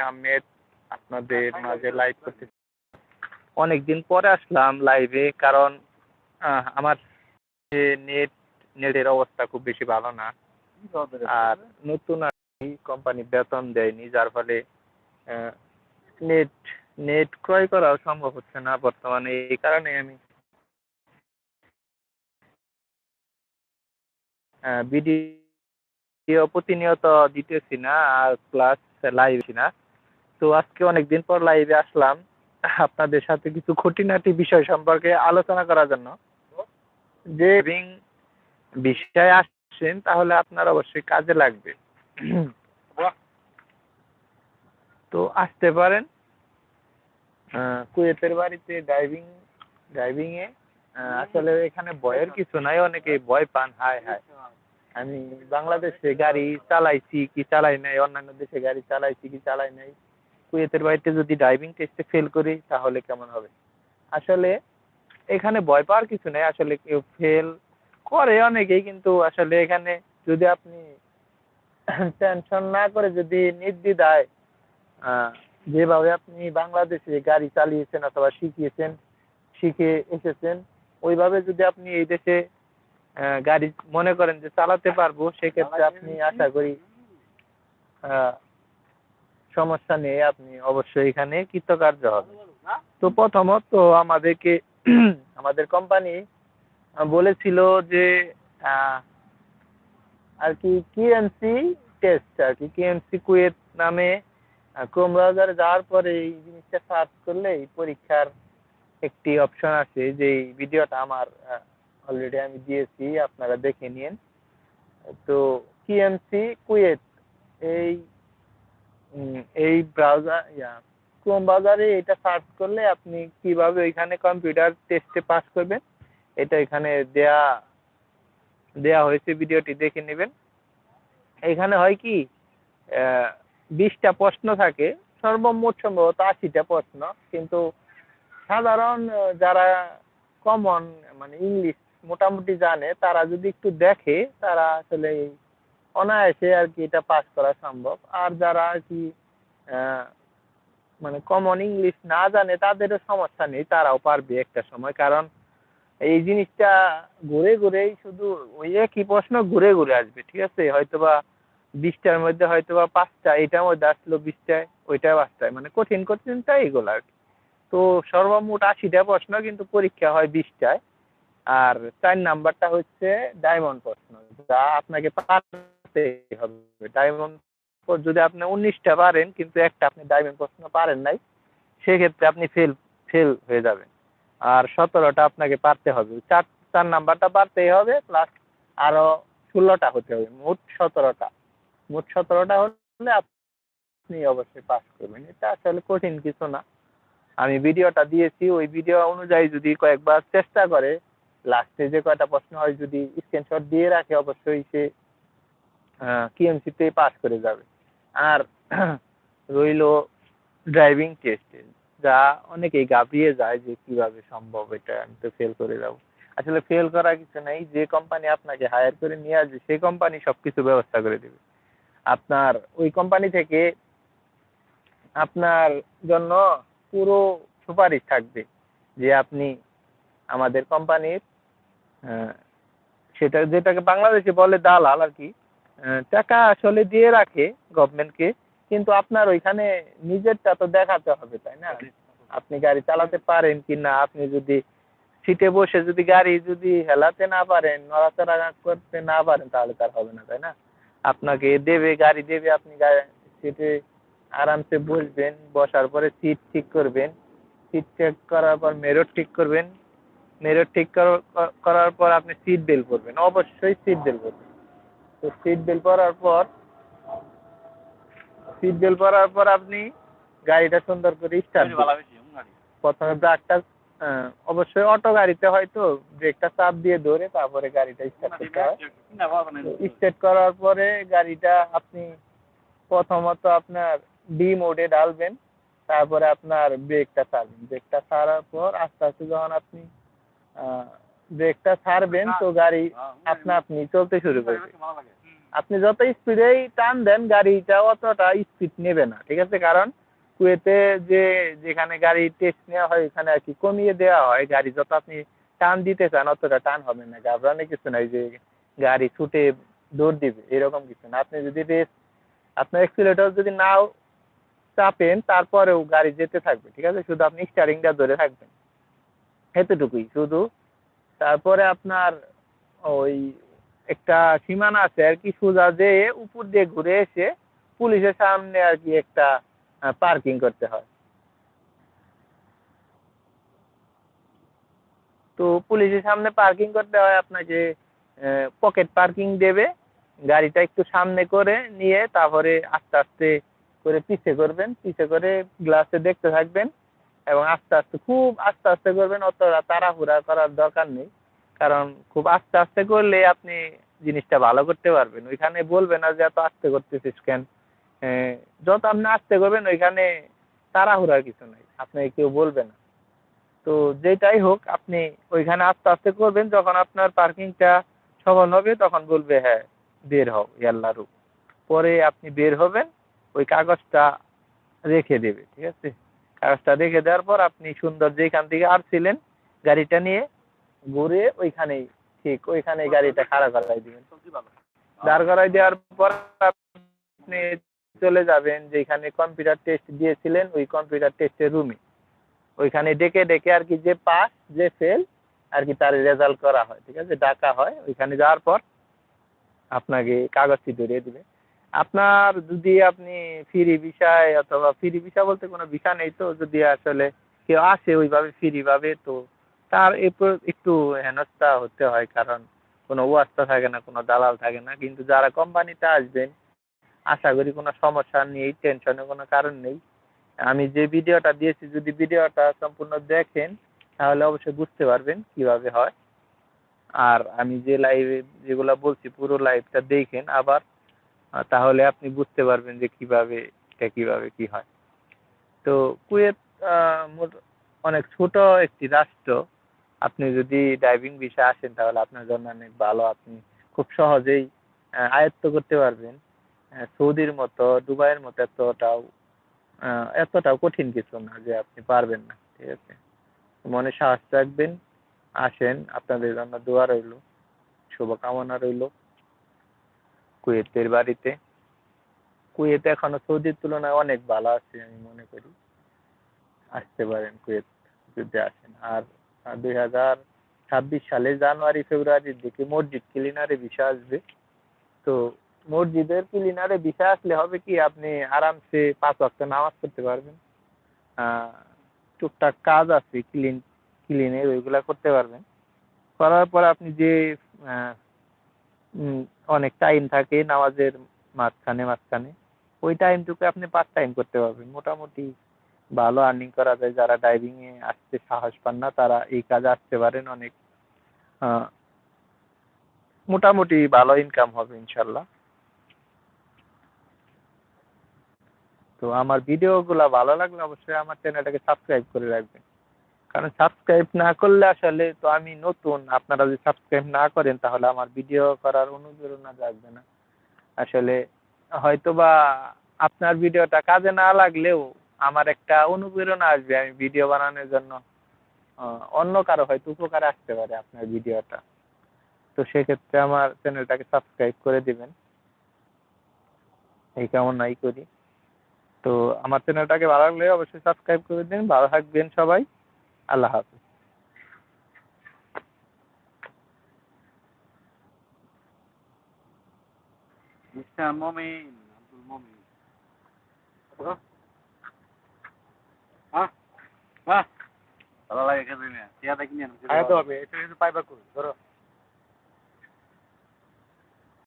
আহমেদ আপনাদের মাঝে লাইভ করতে অনেকদিন পরে আসলাম লাইভে কারণ আহ, আমার যে নেট নেটের অবস্থা খুব বেশি ভালো না। আর নতুন আর কোম্পানি বেতন দেয়নি যার ফলে নেট নেট ক্রয় করাও সম্ভব হচ্ছে না বর্তমানে। এই কারণে আমি ভিডিও প্রতিনিয়ত দিতেছি না আর প্লাস লাইভ না। তো আজকে অনেকদিন পর লাইভে আসলাম। আপনাদের সাথে কিছু খুঁটিনাটি বিষয় সম্পর্কে আলোচনা করার জন্য। যে রিং বিষয়ে আসছেন, তাহলে আপনার অবশ্যই কাজে লাগবে। তো আসতে পারেন। কুয়েতের বাড়িতে ড্রাইভিং ড্রাইভিংয়ে আসলে এখানে ভয়ের কিছু নাই অনেকে ভয় পান। হায় হায়। আমি বাংলাদেশে গাড়ি চালাইছি কি চালাই নাই, অন্যান্য দেশে গাড়ি চালাইছি কি চালাই নাই। কুয়েতের বাড়িতে যদি ড্রাইভিং টেস্টে ফেল করি, তাহলে কেমন হবে? আসলে এখানে ভয় পাওয়ার কিছু নেই। আসলে কেউ ফেল করে অনেকেই, কিন্তু আসলে এখানে যদি আপনি টেনশন না করে যদি নির্দ্বিধায় যেভাবে আপনি বাংলাদেশে গাড়ি চালিয়েছেন অথবা শিখিয়েছেন, শিখে এসেছেন, ওইভাবে যদি আপনি এই দেশে গাড়ি মনে করেন যে চালাতে পারব, সেক্ষেত্রে আপনি আশা করি সমস্যা নেই, আপনি অবশ্যই এখানে কৃতকার্য হবেন। তো প্রথমত আমাদেরকে, আমাদের কোম্পানি বলেছিল যে আর কি কিএমসি টেস্ট আর কি কিএমসি কুয়েত নামে ক্রোম যাওয়ার পরে এই জিনিসটা সার্চ করলে এই পরীক্ষার একটি অপশন আছে, যে ভিডিওটা আমার অলরেডি আমি দিয়েছি, আপনারা দেখে নিন। তো কিএমসি কুয়েত এই এই ব্রাউজার ইয়া ক্রোম ব্রাউজারে এটা সার্চ করলে আপনি কীভাবে ওইখানে কম্পিউটার টেস্টে পাস করবেন, এটা এখানে দেয়া দেয়া হয়েছে ভিডিওটি দেখে নেবেন। এখানে হয় কি বিশটা প্রশ্ন থাকে, সর্বমোট সম্ভবত আশিটা প্রশ্ন, কিন্তু সাধারণ যারা কমন মানে ইংলিশ মোটামুটি জানে, তারা যদি একটু দেখে, তারা আসলে অনায়াসে আর কি এটা পাস করা সম্ভব। আর যারা আর কি মানে কমন ইংলিশ না জানে, তাদেরও সমস্যা নেই, তারাও পারবে একটা সময়। কারণ এই জিনিসটা ঘুরে ঘুরেই শুধু ওই একই প্রশ্ন ঘুরে ঘুরে আসবে, ঠিক আছে? হয়তোবা বিশটার মধ্যে হয়তোবা পাঁচটা এটার মধ্যে আসলো বিশটায়, ওইটা পাঁচটায় মানে কঠিন কঠিনটা এগুলো আর কি। তো সর্বমোট আশিটা প্রশ্ন কিন্তু পরীক্ষা হয় বিশটায়। আর চার নাম্বারটা হচ্ছে ডায়মন্ড প্রশ্ন, যা আপনাকে পারতে হবে। ডায়মন্ড যদি আপনি উনিশটা পারেন, কিন্তু একটা আপনি ডায়মন্ড প্রশ্ন পারেন নাই, সেক্ষেত্রে আপনি ফেল ফেল হয়ে যাবেন। আর সতেরোটা আপনাকে পারতে হবে। চার চার নাম্বারটা পারতেই হবে প্লাস আরও ষোলোটা হতে হবে, মোট সতেরোটা। মোট সতেরোটা হলে আপনি অবশ্যই পাস করবেন। এটা আসলে কঠিন কিছু না। আমি ভিডিওটা দিয়েছি, ওই ভিডিও অনুযায়ী যদি কয়েকবার চেষ্টা করে লাস্টে যে কয়টা প্রশ্ন হয় যদি স্ক্রিনশট দিয়ে রাখে, অবশ্যই সে কিএমসিতে পাস করে যাবে। আর রইল ড্রাইভিং টেস্টে যা অনেকেই ঘাবড়িয়ে যায় যে কীভাবে সম্ভব এটা, আমি তো ফেল করে যাব। আসলে ফেল করা কিছু নেই, যে কোম্পানি আপনাকে হায়ার করে নিয়ে আসবে, সেই কোম্পানি সব কিছু ব্যবস্থা করে দেবে। আপনার, ওই কোম্পানি থেকে আপনার জন্য পুরো সুপারিশ থাকবে যে আপনি আমাদের কোম্পানির সেটা যেটাকে বাংলাদেশে বলে দালাল আর কি টাকা আসলে দিয়ে রাখে গভর্নমেন্টকে কিন্তু আপনার ওইখানে নিজেরটা তো দেখাতে হবে, তাই না? আপনি গাড়ি চালাতে পারেন কি না? আপনি যদি সিটে বসে যদি গাড়ি যদি হেলাতে না পারেন, নড়াচড়া করতে না পারেন, তাহলে তার হবে না, তাই না? আপনাকে দেবে, গাড়ি দেবে, আপনি সিটে আরামসে বসবেন, বসার পরে সিট ঠিক করবেন। সিট চেক করার পর মেরর ঠিক করবেন। মেরর ঠিক করার- পর আপনি সিট বেল্ট পরবেন, অবশ্যই সিট বেল্ট পরবেন। তো সিট বেল্ট পরার পর সিট বেল্ট পরার পর আপনি গাড়িটা সুন্দর করে স্টার্ট প্রথমে ব্রেকটা অবশ্যই অটো গাড়িতে হয়তো ব্রেকটা চাপ দিয়ে ধরে তারপরে গাড়িটা স্টার্ট করতে হয়। স্টার্ট করার পরে গাড়িটা আপনি প্রথমত আপনার ডি মোডে ডালবেন তারপরে আপনার ব্রেকটা ছাড়বেন। ব্রেকটা ছাড়ার পর আস্তে আস্তে যখন আপনি ব্রেকটা ছাড়বেন তো গাড়ি আপনা আপনি চলতে শুরু করবে। আপনি যত স্পিডেই টান দেন গাড়িটা অতটা স্পিড নেবে না ঠিক আছে? কারণ কুয়েতে যে যেখানে গাড়ি টেস্ট নেওয়া হয় ওখানে আর কি কমিয়ে দেওয়া হয়। গাড়ি যত আপনি টান দিতে চান অতটা টান হবে না। ঘাবড়ানোর কিছু নাই যে গাড়ি ছুটে দৌড় দিবে এরকম কিছু না। আপনি যদি রেস আপনার এক্সিলেটর যদি নাও চাপেন তারপরেও গাড়ি যেতে থাকবে ঠিক আছে? শুধু আপনি স্টারিংটা ধরে থাকবেন। এতটুকুই। শুধু তারপরে আপনার ওই একটা সীমানা আছে আর কি, সোজা যেয়ে উপর দিয়ে ঘুরে এসে পুলিশের সামনে আর কি একটা পার্কিং করতে হয়। তো পুলিশের সামনে পার্কিং করতে হয়, আপনাকে পকেট পার্কিং দেবে। গাড়িটা একটু সামনে করে নিয়ে তারপরে আস্তে আস্তে করে পিছে করবেন, পিছে করে গ্লাসে দেখতে থাকবেন। এবং আস্তে আস্তে, খুব আস্তে আস্তে করবেন অতটা তাড়াহুড়া করার দরকার নেই। কারণ খুব আস্তে আস্তে করলে আপনি জিনিসটা ভালো করতে পারবেন। ওইখানে বলবে না যে এত আস্তে করতেছিস কেন? যত আপনি আস্তে করবেন, ওইখানে তাড়াহুড়ার কিছু নাই। আপনাকে কেউ বলবে না। তো যেটাই হোক, আপনি ওইখানে আস্তে আস্তে করবেন, যখন আপনার পার্কিংটা সফল হবে, তখন বলবে হ্যাঁ বের হও ইয়াল্লারু পরে আপনি বের হবেন, ওই কাগজটা রেখে দেবে, ঠিক আছে? কাগজটা রেখে দেওয়ার পর আপনি সুন্দর যেখান থেকে আসছিলেন, গাড়িটা নিয়ে ঘুরে ওইখানেই, ঠিক ওইখানেই গাড়িটা খাড়া করাই দিবেন। দাঁড় করাই দেওয়ার পর আপনি চলে যাবেন যেখানে কম্পিউটার টেস্ট দিয়েছিলেন, ওই কম্পিউটার টেস্টের রুমে। ওইখানে ডেকে ডেকে আর কি যে পাস, যে ফেল, আর কি তার রেজাল্ট করা হয়, ঠিক আছে? ডাকা হয়। ওইখানে যাওয়ার পর আপনাকে কাগজটি ধরিয়ে দিবে। আপনার যদি আপনি ফ্রি বিষয় অথবা ফ্রি বিষয় বলতে কোনো বিষয় নেই তো, যদি আসলে কেউ আসে ওইভাবে ফ্রিভাবে তো তার এরপর একটু হেনস্থা হতে হয় কারণ কোনো ওয়াস্তা থাকে না, কোনো দালাল থাকে না। কিন্তু যারা কোম্পানিতে আসবেন, আশা করি কোনো সমস্যা নেই টেনশনের কোনো কারণ নেই। আমি যে ভিডিওটা দিয়েছি, যদি ভিডিওটা সম্পূর্ণ দেখেন, তাহলে অবশ্যই বুঝতে পারবেন কীভাবে হয়। আর আমি যে লাইভে যেগুলো বলছি, পুরো লাইভটা দেখেন। আবার তাহলে আপনি বুঝতে পারবেন যে কীভাবে, এটা কীভাবে কি হয়। তো কুয়েত অনেক ছোট একটি রাষ্ট্র। আপনি যদি ড্রাইভিং বিষয়ে আসেন, তাহলে আপনার জন্য অনেক ভালো। আপনি খুব সহজেই আয়ত্ত করতে পারবেন। সৌদির মতো, দুবাইয়ের মতো এতটাও এতটাও কঠিন কিছু না যে আপনি পারবেন না, ঠিক আছে? মনে সাহস রাখবেন, আসেন। আপনাদের জন্য দোয়া রইল, শুভকামনা রইল। কুয়েতের বাড়িতে। কুয়েত এখনও সৌদির তুলনায় অনেক ভালো আছে, আমি মনে করি। আসতে পারেন কুয়েত যদি আসেন। আর দুই হাজার ছাব্বিশ সালে জানুয়ারি, ফেব্রুয়ারির দিকে মসজিদ ক্লিনারে ভিসা আসবে। তো মসজিদের ক্লিনারে ভিসা আসলে হবে কি, আপনি আরামসে পাঁচ ওয়াক্ত নামাজ পড়তে পারবেন। টুকটাক কাজ আছে, ক্লিন, ক্লিনের ওইগুলা করতে পারবেন। করার পর আপনি যে অনেক টাইম থাকে নামাজের মাঝখানে মাঝখানে। ওই টাইমটুকু আপনি পার্ট টাইম করতে পারবেন। মোটামুটি ভালো আর্নিং করা যায়। যারা ড্রাইভিং এ আসতে সাহস পান না, তারা এই কাজে আসতে পারেন অনেক। মোটামুটি ভালো ইনকাম হবে ইনশাল্লাহ। তো আমার ভিডিওগুলো ভালো লাগলে অবশ্যই আমার চ্যানেলটাকে সাবস্ক্রাইব করে রাখবেন। কারণ সাবস্ক্রাইব না করলে আসলে তো আমি নতুন, আপনারা যদি সাবস্ক্রাইব না করেন তাহলে আমার ভিডিও করার অনুপ্রেরণা জাগবে না। আসলে হয়তোবা আপনার ভিডিওটা কাজে না লাগলেও আমার একটা অনুপ্রেরণা আসবে আমি ভিডিও বানানোর জন্য। অন্য কারও হয়তো উপকারে আসতে পারে আপনার ভিডিওটা তো সেক্ষেত্রে আমার চ্যানেলটাকে সাবস্ক্রাইব করে দিবেন। এই কামনাই করি। তো আমার চ্যানেলটাকে ভালো লাগলে অবশ্যই সাবস্ক্রাইব করে দিন। ভালো থাকবেন সবাই। আল্লাহ হাফিজ। মিস্টার মমিন আব্দুল মমিন। হ্যাঁ? হ্যাঁ? ভালো লাগে খেতে নিয়ে। চেয়ারটা কিনে আয়া তো হবে এটা কিন্তু পাইবা কই? ধরো।